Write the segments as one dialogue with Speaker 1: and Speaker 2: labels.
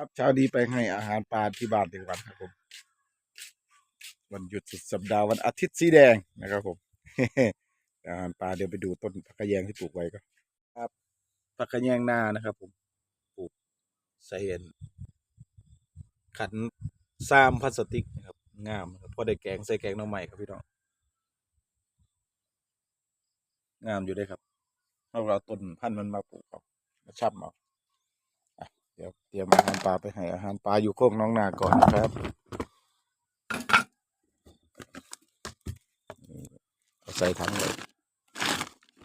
Speaker 1: ครับเช้านี้ไปให้อาหารปลาที่บ้านถึงวันครับผม วันหยุดสุดสัปดาห์วันอาทิตย์สีแดงนะครับผมอาหารปลาเดี๋ยวไปดูต้นผักกะแยงที่ปลูกไว้ก็ครับผักกะแยงหน้านะครับ ผมปลูกใส่เห็นขันซ้ำพลาสติกนะครับงามครับพอได้แกงใส่แกงน้องใหม่ครับพี่น้องงามอยู่ด้วยครับเอาเราต้นพันธุ์มันมาปลูกเอามาชับเอา เดี๋ยวเตรียมอาหารปลาไปให้อาหารปลาอยู่โคกน้องนาก่อนนะครับใส่ถังเลย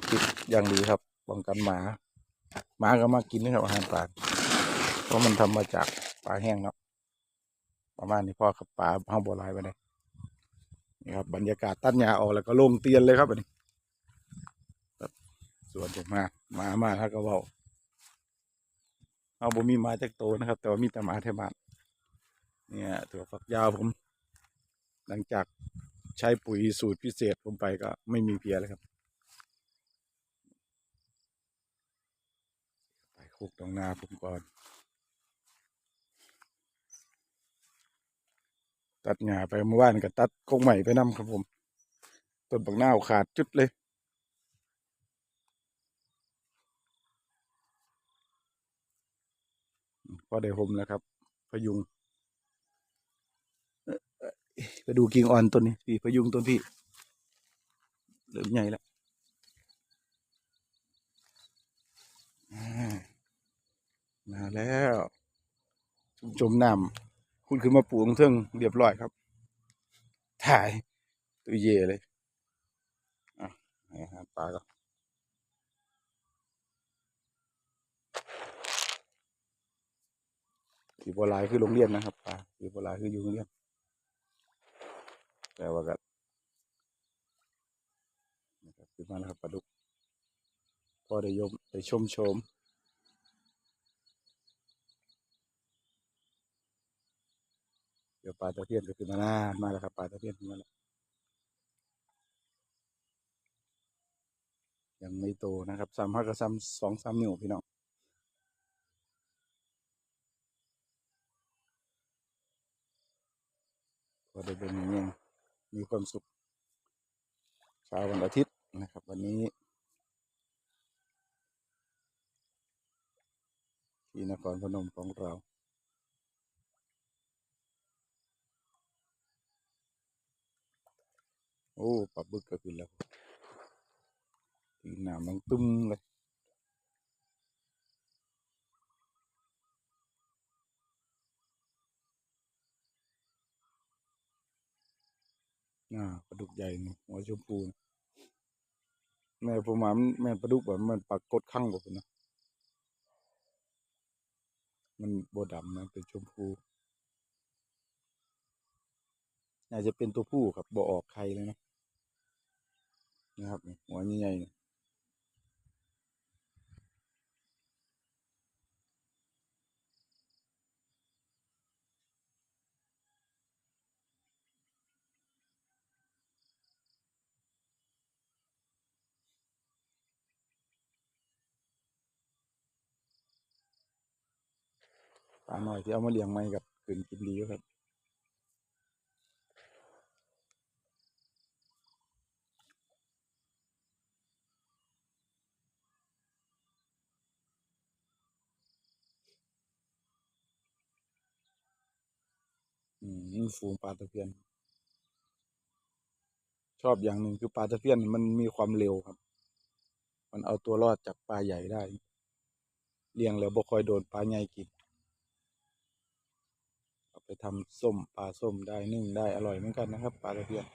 Speaker 1: ปิดอย่างดีครับป้องกันหมา หมาก็มากินนะครับอาหารปลาเพราะมันทำมาจากปลาแห้งเนาะประมาณนี้พ่อครับปลาห้างโบัวลายไปเลยนี่ครับบรรยากาศตัดหญ้าออกแล้วก็ลงเตียนเลยครับอันนี้ครับสวนผมมาหมามาถ้าก็เว่า เอาบ่มีหมาจากโตนะครับ แต่ว่ามีแต่หมาแถวบ้านเนี่ยถั่วฝักยาวผม หลังจากใช้ปุ๋ยสูตรพิเศษผมไปก็ไม่มีเพียเลยครับไปคุกตรงนาผมก่อน ตัดหญ้าไปเมื่อวานก็ตัดกงใหม่ไปนํครับผมต้นบักนาขาดจุดเลย พ อได้ผมแล้วครับ พยุงไปดูกิ่งอ่อนต้นนี้พี่พยุงต้นพี่เริ่มใหญ่แล้วมาแล้วจุ่มจมน้ำคุณขึ้นมาปลูกเครื่องเรียบร้อยครับ ถ่ายตัวเย่เลยอะให้อาหารปลาก็ สีบัวลายคือโรงเรียนนะครับปลาสีบัวลายคืออยู่โรงเรียนแต่ว่าก็นะครับขึ้นมาแล้วครับปลาดุกพอได้ยมได้ชมชมเดี๋ยวปลาตะเพียนก็ขึ้นมาหน้ามาแล้วครับปลาตะเพียนขึ้นมาแล้วยังไม่โตนะครับสามห้ากับสามสองสามนิ้วพี่น้อง เป็นอย่างมีความสุขเช้าวันอาทิตย์นะครับ วันนี้ ที่นครพนมของเราโอ้ปลาบึกก็ขึ้นแล้วตีน้ำมันตุ้มเลย อ่าปลาดุกใหญ่นี่หัวชมพูนะแม่ผมมาแม่ปลาดุกแบบมันปลากดข้างบอกนะมันโบดำนะเป็นชมพูน่าจะเป็นตัวผู้ครับบ่ออกไข่เลยนะนะครับ หัวใหญ่ๆ ปลาหน่อยที่เอามาเลี้ยงไม่กับขืนกินดีอยู่ครับอืมฝูงปลาตะเพียน ชอบอย่างหนึ่งคือปลาตะเพียนมันมีความเร็วครับ มันเอาตัวรอดจากปลาใหญ่ได้ เลี้ยงแล้วบ่ค่อยโดนปลาใหญ่กิน ไปทำส้มปลาส้มได้นึ่งได้อร่อยเหมือนกันนะครับปลาตะเพียน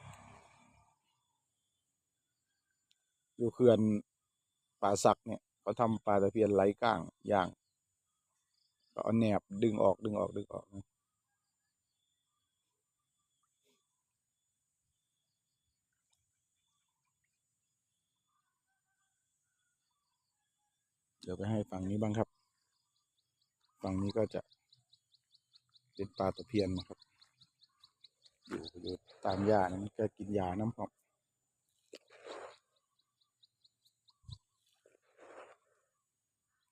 Speaker 1: อยู่เขื่อนป่าสักเนี่ยเขาทำปลาตะเพียนไร้ก้างย่างก็เอาแหนบดึงออกดึงออกดึงออกนะเดี๋ยวไปให้ฝั่งนี้บ้างครับ ฝั่งนี้ก็จะ เป็นปลาตะเพียนนะครับ อยู่อยู่ตามหญ้านะมันก็กินหญ้าน้ำครับ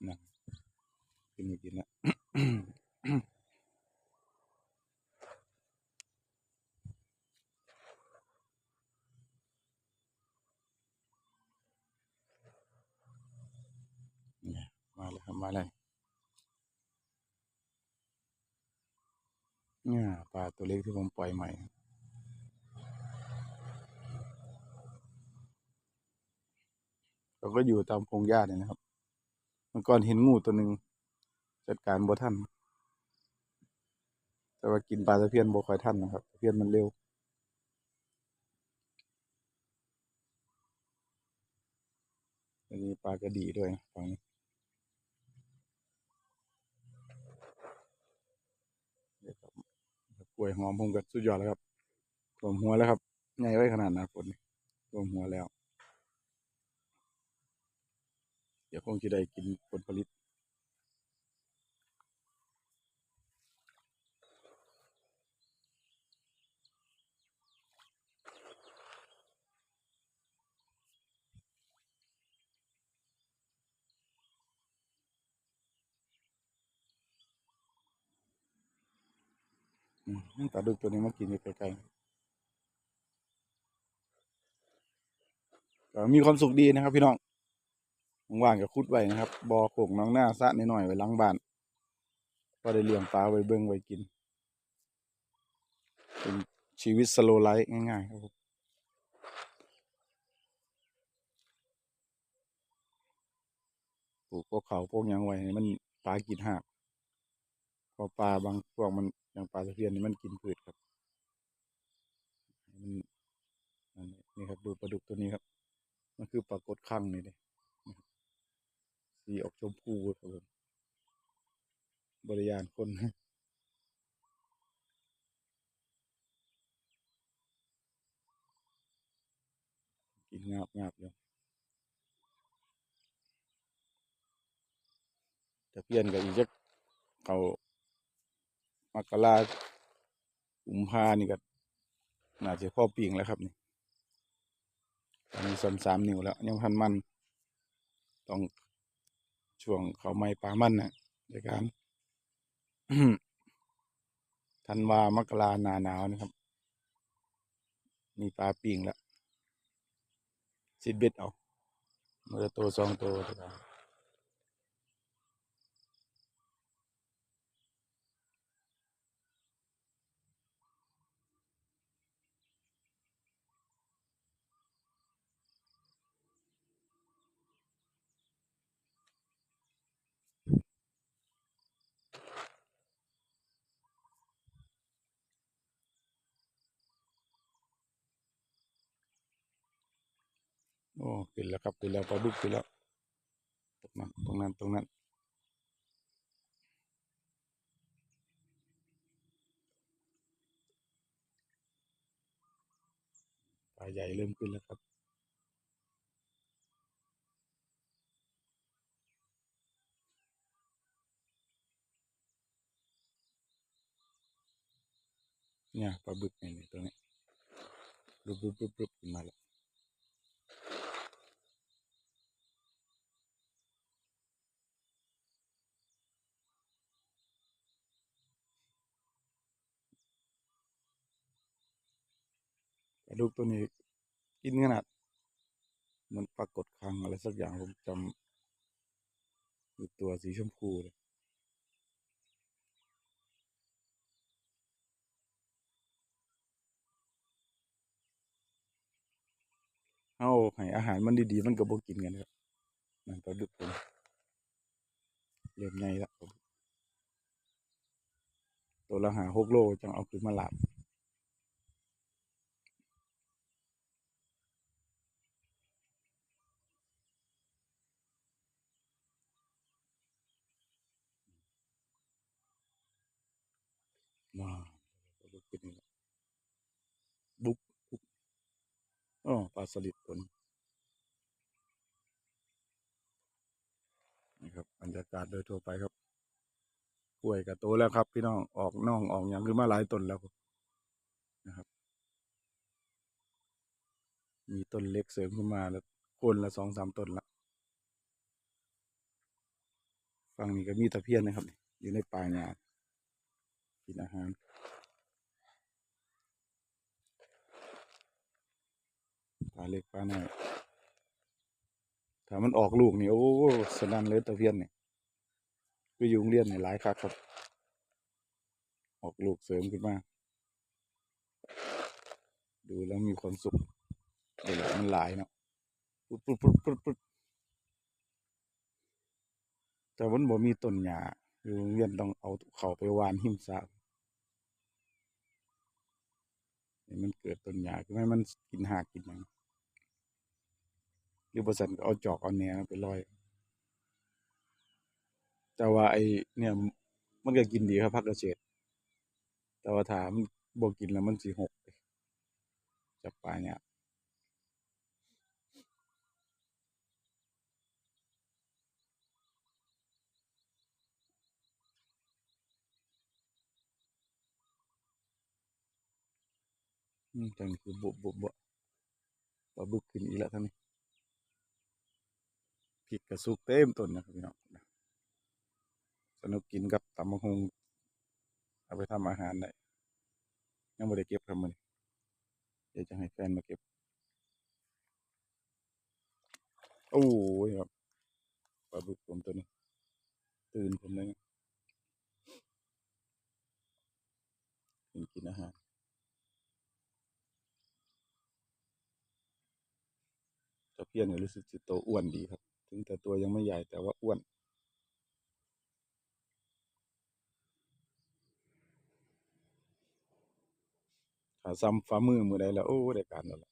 Speaker 1: นะกินไม่กินนะมาเลยมาเลย เนี่ยปลาตัวเล็กที่ผมปล่อยใหม่ เราก็อยู่ตามพงหญ้าเนี่ยนะครับเมื่อก่อนเห็นงูตัวหนึ่งจัดการบ่ทันแต่ว่ากินปลาตะเพียนบ่ค่อยทันนะครับตะเพียนมันเร็วอันนี้ปลากระดีด้วยนะฝั่งนี้เดี๋ยวครับ กล้วยหอมผมก็สุดยอดแล้วครับรวมหัวแล้วครับใหญ่ไว้ขนาดนาฝนนี่รวมหัวแล้ว เดี๋ยวคงจะได้กินผลผลิต อืมปลาดุกตัวนี้มากินอยู่ไกลๆมีความสุขดีนะครับ พี่น้องว่างๆก็คุดไว้นะครับบ่อโขกน้องหน้าสระนิดหน่อยไว้ล้างบ้านก็ได้เลี้ยงปลาไว้เบิ่งไว้กิน เป็นชีวิตสโลไลฟ์ง่ายๆครับผมปลูกพวกเขาพวกยังไว้มันปลากินหากพอปลาบางพวกมัน อย่างปลาตะเพียนนี่มันกินพืชครับมันนั่นนี่ครับดูปลาดุกตัวนี้ครับ มันคือปลากดคังนี่เลยสีออกชมพูครับผมบริยานคนกินงาบงาบอยู่ตะเพียนกับอีกจักเขา มกรากุมภานี่ก็น่าจะพ่อปิ่งแล้วครับนี่ตอนนี้สามสามนิ้วแล้วยังพันมันต้องช่วงเขาไม่ปลามันน่ะในการธันวามกราหนาหนาวนะครับ มีปลาปิ่งแล้วสิบเบ็ดเอามันจะโตสองโตวครับ โอ้ปิดแล้วครับปิดแล้วปลาดุกปิดแล้วตรงนั้นตรงนั้นตรงนั้นปลาใหญ่เริ่มขึ้นแล้วครับเนี่ยปลาบึกเนี่ยเนี่ยตรงนี้รุบรุบรุบรุบขึ้นมาแล้ว ลาดุกตัวนี้กินขนาดมันปรากฏครั้งอะไรสักอย่างผมจำอยู่ตัวสีชมพูเลยเอาให้อาหารมันดีๆ มันก็บ่กินกันครับนั่นปลาดุกผมเริ่มใหญ่ล้วผมตัวละหาหกโลจังเอาขึ้นมาหลาบ ว้าวปลาดุกเป็นนี่แหละบุ๊บบุ๊บอ๋อปลาสลิดตัวนี้นี่ครับบรรยากาศโดยทั่วไปครับกล้วยกับโตแล้วครับ พี่น้องออกน่องออกอย่างขึ้นมาหลายต้นแล้วนะครับ มีต้นเล็กเสริมขึ้นมาแล้วคนละสองสามต้นละฝั่งนี้ก็มีตะเพียนนะครับ อยู่ในป่าหญ้า กินอาหารปลาเล็กปลาน้อยถ้ามันออกลูกนี่โอ้สนั่นเลยตะเพียนเนี่ยไปยู่งเรียนในหลายคักครับ ออกลูกเสริมขึ้นมา ดูแล้วมีความสุขเดี๋ยวมันหลายเนาะปุ๊บปุ๊บปุ๊บปุ๊บปุ๊บแต่มันบ่มีต้นหญ้าอยู่โรงเรียนต้องเอาเขาไปวานหิมซะให้ มันเกิดต้นหญ้าคือให้มันกินหากกินหยังหรือบ่ซั่นก็เอาจอกเอาแหนไปลอย แต่ว่าไอ้เนี่ย มันก็กินดีครับพักกระเฉดแต่ว่าถามบวกินแล้วมันสีหกจับปลาเนี่ยากอืม จังคือบุบุบุปลาบึกขึ้นอีกแล้วท่านนี้พริกกระสุกเต็มต้นนะครับพี่น้องสนุกกินกับตำบักหุ่งเอาไปทำอาหารได้ยังบ่ได้เก็บครับมื้อนี้เดี๋ยวจะให้แฟนมาเก็บ โอ้ยครับปลาบึกผมตัวนี้ ตื่นผมเลยนะกินกินอาหาร ตะเพียนก็รู้สึกสิโตวอ้วนดีครับ ถึงแต่ตัวยังไม่ใหญ่แต่ว่าอ้วนถ้าซ้ำฝ่ามือมือใดแล้วโอ้ได้การแล้วล่ะ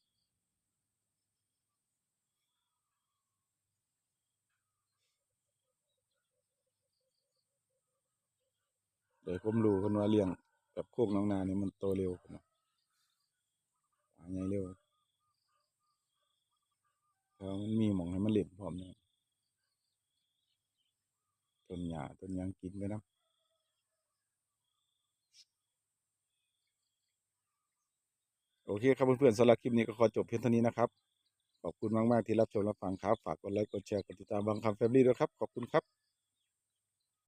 Speaker 1: เดี๋ยวผมรู้กันว่าเลี้ยงแบบโคกน้องนานี่มันโตเร็วพุ่นนะปลาใหญ่เร็วเพราะมันมีหมองให้มันเล่นพร้อมเนี่ย ต้นหญ้าต้นยังกินไปนะโอเคครับเพื่อนๆสำหรับคลิปนี้ก็ขอจบเพียงเท่านี้นะครับ ขอบคุณมาก ๆ ที่รับชมรับฟังครับ ฝากกดไลค์กดแชร์กดติดตามบางคำแฟมิลี่ด้วยครับ ขอบคุณครับ